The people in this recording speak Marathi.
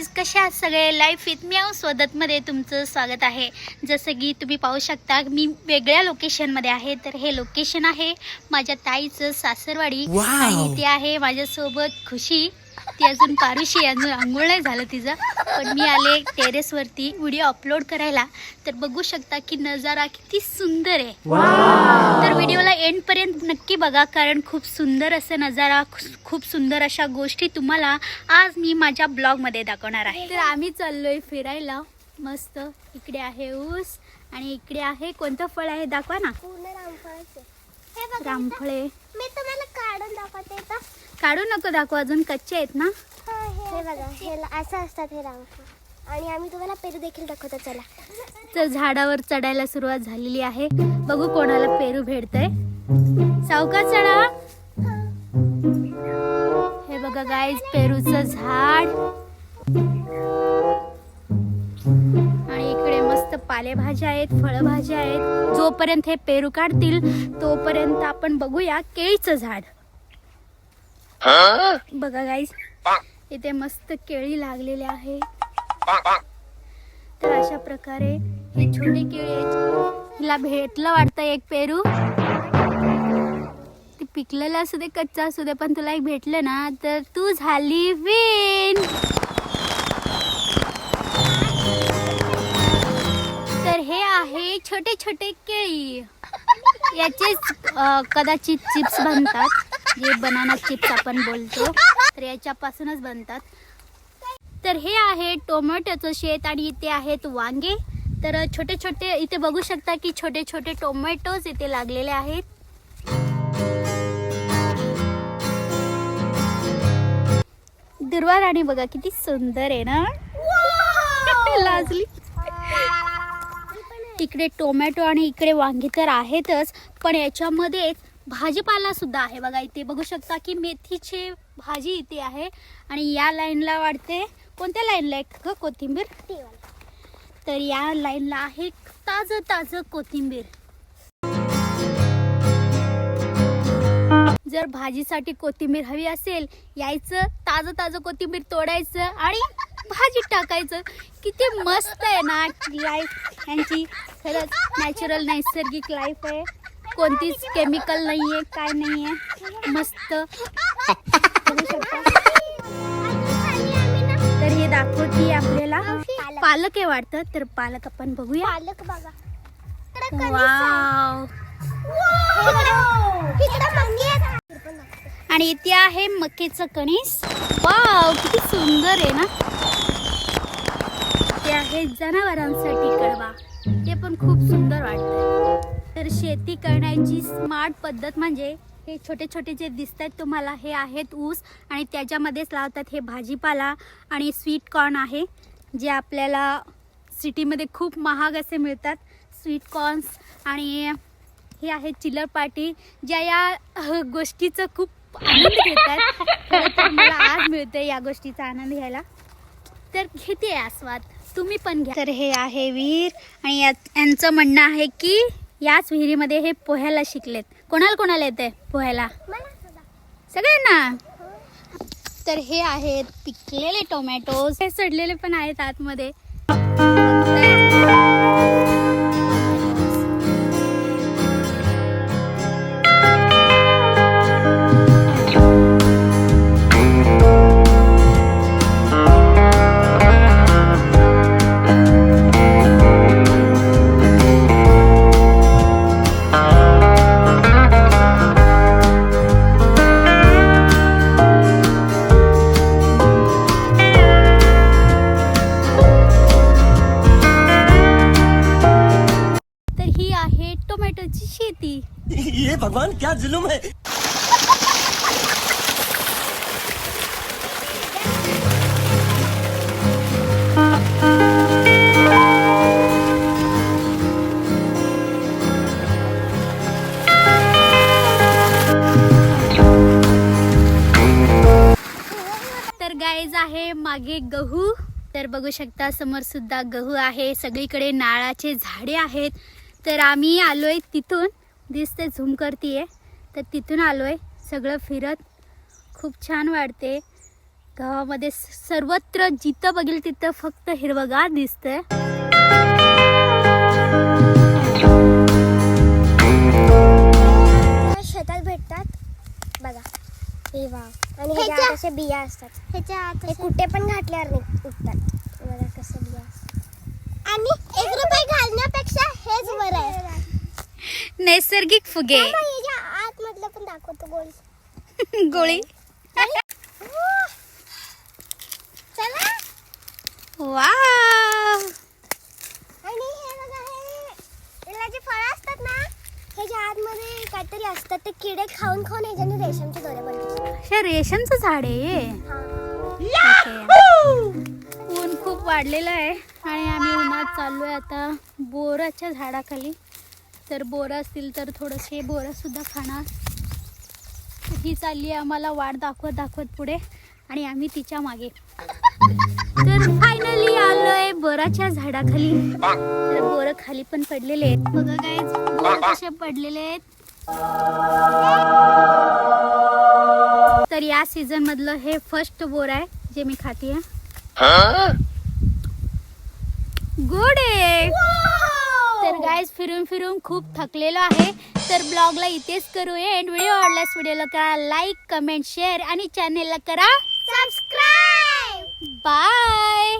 गाईज कसे आहात सगळे? लाईफ विथ मी स्वदतमध्ये तुमचं स्वागत आहे. जसं की तुम्ही पाहू शकता मी वेगळ्या लोकेशनमध्ये आहे. तर हे लोकेशन आहे माझ्या ताईचं सासरवाडी. आणि ते आहे माझ्यासोबत खुशी. ती अजून पारुशी अजून आंघोळ नाही झालं तिचं. पण मी आले टेरेसवरती व्हिडिओ अपलोड करायला. तर बघू शकता की नजारा किती सुंदर आहे. तर व्हिडिओला एंडपर्यंत नक्की बघा कारण खूप सुंदर असं नजारा खूप सुंदर अशा गोष्टी तुम्हाला आज मी माझ्या ब्लॉगमध्ये दाखवणार आहे. तर आम्ही चाललोय फिरायला. मस्त. इकडे आहे ऊस आणि इकडे आहे कोणतं फळ आहे दाखवा ना. पूर्ण रामफळाचे. हे बघा रामफळे. मी तुम्हाला काढून दाखवते. काढू नको दाखवा अजून कच्चे आहेत ना? हे बघा हे असं असतात हे आणि आम्ही तुम्हाला पेरू देखील दाखवतो चला. तर झाडावर चढायला सुरुवात झालेली आहे. बघू कोणाला पेरू भेटतंय. सावकाश चढा. हे बघा गाईज पेरूचं झाड. आणि इकडे मस्त पालेभाज्या आहेत फळभाज्या आहेत. जोपर्यंत हे पेरू काढतील तोपर्यंत आपण बघूया केळीचं झाड. बघा गाईज इथे मस्त केळी लागलेली आहे. तर अशा प्रकारे हे छोटी केळी हिला भेटलं वाटतं एक पेरू. ते पिकलेलं असू दे कच्चा असू दे पण तुला एक भेटलं ना तर तू झाली विन तर हे आहे छोटे छोटे केळी. याचेच कदाचित चिप्स बनतात. जे बनाना चिप्स आपण बोलतो तर याच्यापासूनच बनतात. तर हे आहे टोमॅटोचं शेत आणि इथे आहेत वांगे. तर छोटे छोटे इथे बघू शकता की छोटे छोटे टोमॅटोज इथे लागलेले आहेत. दुर्वा राणी बघा किती सुंदर आहे ना? लाजली. तिकडे टोमॅटो आणि इकडे वांगी तर आहेतच पण याच्यामध्ये भाजीपाला सुद्धा आहे बघा इथे. बघू शकता की मेथीची भाजी इथे आहे आणि या लाईनला वाढते. कोणत्या लाईनला आहे? ग कोथिंबीर? तर या लाईनला आहे ताजं ताजं कोथिंबीर. जर भाजीसाठी कोथिंबीर हवी असेल यायचं ताजं ताजं कोथिंबीर तोडायचं आणि भाजी टाकायचं. किती मस्त आहे ना लाईफ यांची खरंच नॅचरल नैसर्गिक लाईफ आहे. कोणतीच केमिकल नाही आहे काय नाही आहे मस्त. तर हे दाखवते आपल्याला. पालक आहे वाटतं तर पालक आपण बघूया. पालक बघा. वाव. आणि इथे आहे मक्याचं कणीस. वाव किती सुंदर आहे ना. ते आहे जनावरांसाठी कडवा. ते पण खूप सुंदर वाटतं तर शेती करण्याची स्मार्ट पद्धत म्हणजे हे छोटे छोटे जे दिसत आहेत तुम्हाला हे आहेत ऊस आणि त्याच्यामध्येच लावतात हे भाजीपाला आणि स्वीट कॉर्न आहे जे आपल्याला सिटीमध्ये खूप महाग असे मिळतात. स्वीट कॉर्न्स आणि हे आहे चिलर पार्टी ज्या या गोष्टीचं खूप आनंद घेतात. तर मला आज मिळतंय या गोष्टीचा आनंद घ्यायला. तर घेते आस्वाद. तुम्ही पण घ्या. तर हे आहे विहीर आणि यांचं म्हणणं आहे की याच विहिरीमध्ये हे पोहायला शिकलेत. कोणाला कोणाला येते पोह्याला? सगळ्यांना? तर हे आहेत पिकलेले टोमॅटोज. हे सडलेले पण आहेत आतमध्ये. भगवान क्या जुलूम है? तर गाईज आहे मागे गहू. तर बघू शकता समोर सुद्धा गहू आहे. सगळीकडे नाळाचे झाडे आहेत. तर आम्ही आलोय तिथून. दिसते झूम करतीये. तर तिथून आलोय. सगळं फिरत. खूप छान वाटते. गावामध्ये सर्वत्र जिथं बघेल तिथं फक्त हिरवगार दिसतंय. शेतात भेटतात? बघा. हे वा आणि ह्याच्या आत अशा बिया असतात. ह्याच्या आत हे कुठे पण घातल्यावर निघ- उगतात बघा कसं बिया असतात. आणि एक रुपये घालण्यापेक्षा आहे नैसर्गिक फुगे. आतमधलं पण दाखवतो गोल गोळी. चला. वा आणि हे बघा हे याला जे फळं असतात ना आतमध्ये काहीतरी असतात ते किडे खाऊन खाऊन ह्याच्याने रेशमचे दोरे बनतात हे रेशमचं झाड आहे हा. ऊन खूप वाढलेलं आहे आणि आम्ही उन्हात चाललोय आता बोराच्या झाडाखाली. तर बोरं असतील तर थोडंसे बोरं सुद्धा खाणार ही चालली आम्हाला वाट दाखवत दाखवत पुढे आणि आम्ही तिच्यामागे. तर फायनली आलोय बोराच्या झाडाखाली. तर बोरं खाली पण पडलेले आहेत. बघा काय बोरं कसे पडलेले आहेत. तर या सीझन मधलं हे फर्स्ट बोर आहे जे मी खाते गुड आहे गायज फिरून फिरून खूप थकलेलो आहे. तर ब्लॉगला इथेच करू एंड व्हिडिओ आवडल्यास व्हिडिओला करा लाईक कमेंट शेअर आणि चॅनेलला करा. Subscribe bye